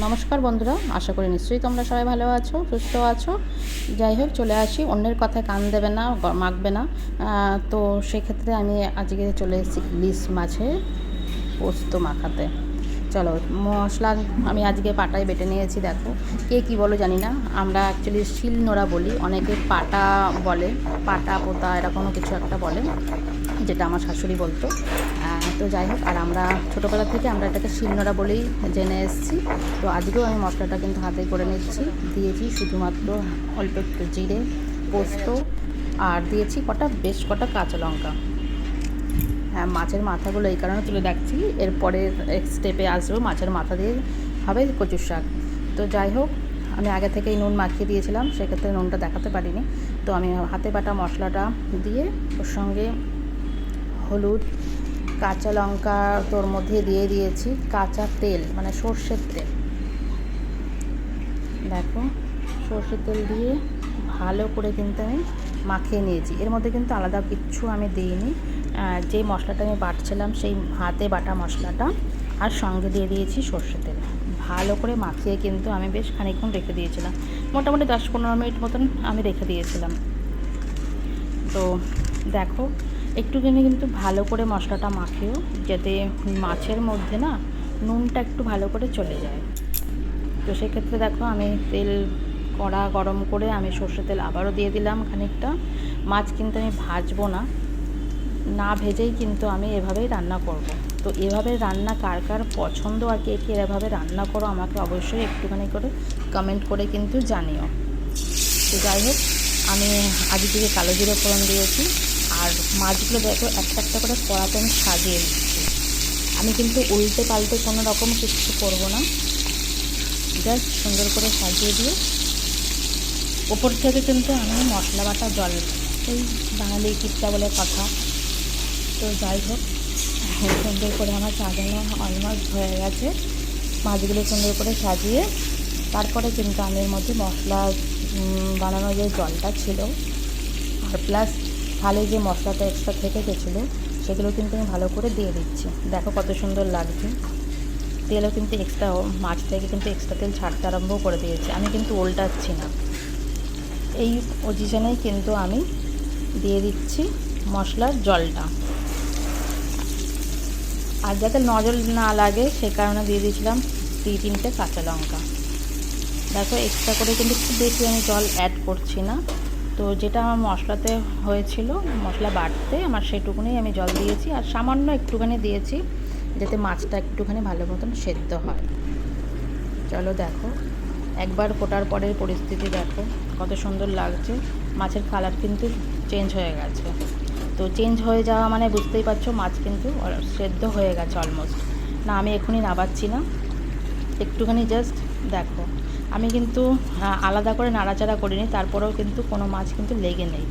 নমস্কার বন্ধুরা, আশা করি নিশ্চয়ই তোমরা সবাই ভালো আছো, সুস্থ আছো। যাই হোক, চলে আসি, অন্যের কথায় কান দেবে না মাখবে না। তো সেক্ষেত্রে আমি আজকে চলে এসেছি ইলিশ মাছে পোস্ত মাখাতে। চলো, মশলা আমি আজকে পাটায় বেটে নিয়েছি, দেখো। কে কি বলো জানি না, আমরা অ্যাকচুয়ালি শিল নোড়া বলি, অনেকে পাটা বলে, পাটা, পোতা এরকমও কিছু একটা বলে, যেটা আমার শাশুড়ি বলতো। তো যাই হোক, আর আমরা ছোটোবেলা থেকে আমরা এটাকে শিলনোড়া বলেই জেনে এসেছি। তো আজকেও আমি মশলাটা কিন্তু হাতে করে নিচ্ছি। দিয়েছি শুধুমাত্র অল্প একটু জিরে, পোস্ত, আর দিয়েছি কটা, বেশ কটা কাঁচা লঙ্কা। হ্যাঁ মাছের মাথাগুলো এই কারণে তুলে রাখছি এরপরের স্টেপে আসব, মাছের মাথা দিয়ে হবে কচুর শাক। তো যাই হোক, আমি আগে থেকেই নুন মাখিয়ে দিয়েছিলাম, সেক্ষেত্রে নুনটা দেখাতে পারিনি। তো আমি হাতে বাটা মশলাটা দিয়ে ওর সঙ্গে হলুদ কাঁচা লঙ্কা তোর মধ্যে দিয়ে দিয়েছি, কাঁচা তেল মানে সর্ষের তেল। দেখো, সর্ষের তেল দিয়ে ভালো করে কিন্তু আমি মাখিয়ে নিয়েছি। এর মধ্যে কিন্তু আলাদা কিচ্ছু আমি দিইনি। যে মশলাটা আমি বাটছিলাম, সেই হাতে বাটা মশলাটা, আর সঙ্গে দিয়ে দিয়েছি সর্ষের তেল। ভালো করে মাখিয়ে কিন্তু আমি বেশ খানিকক্ষণ রেখে দিয়েছিলাম। মোটামুটি দশ পনেরো মিনিট মতন আমি রেখে দিয়েছিলাম। তো দেখো একটুখানি কিন্তু ভালো করে মশলাটা মাখিও, যাতে মাছের মধ্যে না নুনটা একটু ভালো করে চলে যায়। তো সেক্ষেত্রে দেখো আমি তেল কড়া গরম করে আমি সর্ষে তেল আবারও দিয়ে দিলাম খানিকটা। মাছ কিন্তু আমি ভাজবো না না ভেজেই কিন্তু আমি এভাবেই রান্না করব। তো এভাবে রান্না কার কার পছন্দ আর কে কে এভাবে রান্না করো আমাকে অবশ্যই একটুখানি করে কমেন্ট করে কিন্তু জানিও। তো যাই হোক, আমি আগে থেকে কালো জিরে ফোড়ন দিয়েছি। আর মাছগুলো দেখো, একটা একটা করে কড়াতে আমি সাজিয়ে দিচ্ছি আমি কিন্তু উল্টে পাল্টে কোনো রকম কিছু করব না। জাস্ট সুন্দর করে সাজিয়ে দিয়ে ওপর থেকে কিন্তু আমি মশলা বাটা জল, এই বাঙালি কিপটা বলে কথা। তো যাই হোক, সুন্দর করে আমার সাজানো অলমোস্ট হয়ে গেছে। মাছগুলো সুন্দর করে সাজিয়ে তারপরে কিন্তু আমি এর মধ্যে মশলা বানানোর যে জলটা ছিল। আর প্লাস থালে যে মশলাটা এক্সট্রা থেকে গেছিল, সেগুলো কিন্তু আমি ভালো করে দিয়ে দিচ্ছি। দেখো কত সুন্দর লাগছে। তেলও কিন্তু এক্সট্রা মাছ থেকে কিন্তু এক্সট্রা তেল ছাড়তে আরম্ভ করে দিয়েছে। আমি কিন্তু উল্টাচ্ছি না। এই পজিশনেই কিন্তু আমি দিয়ে দিচ্ছি মশলার জলটা। আর যাতে নজর না লাগে, সে কারণে দিয়ে দিয়েছিলাম দুই তিনটে কাঁচা লঙ্কা। দেখো এক্সট্রা করে কিন্তু খুব বেশি আমি জল অ্যাড করছি না। তো যেটা আমার মশলাতে হয়েছিল, মশলা বাটতে আমার সেটুকুনি আমি জল দিয়েছি আর সামান্য একটুখানি দিয়েছি যাতে মাছটা একটুখানি ভালো মতন সেদ্ধ হয়। চলো দেখো, একবার ফোটার পরের পরিস্থিতি দেখো, কত সুন্দর লাগছে। মাছের কালার কিন্তু চেঞ্জ হয়ে গেছে। তো চেঞ্জ হয়ে যাওয়া মানে বুঝতেই পারছ, মাছ কিন্তু সেদ্ধ হয়ে গেছে অলমোস্ট না, আমি এখনই নাবাচ্ছি না। একটুখানি জাস্ট দেখো। আমি কিন্তু আলাদা করে নাড়াচাড়া করিনি, তারপরেও কিন্তু কোনো মাছ কিন্তু লেগে নেই।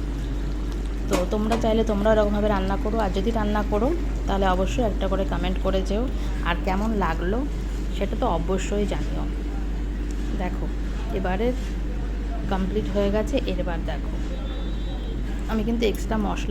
তো তোমরা চাইলে তোমরা ওরকমভাবে রান্না করো, আর যদি রান্না করো, তাহলে অবশ্যই একটা করে কমেন্ট করে যেও। আর কেমন লাগল, সেটা তো অবশ্যই জানিও। দেখো, এবারে কমপ্লিট হয়ে গেছে, এরবার দেখো। আমি কিন্তু এক্সট্রা মশলা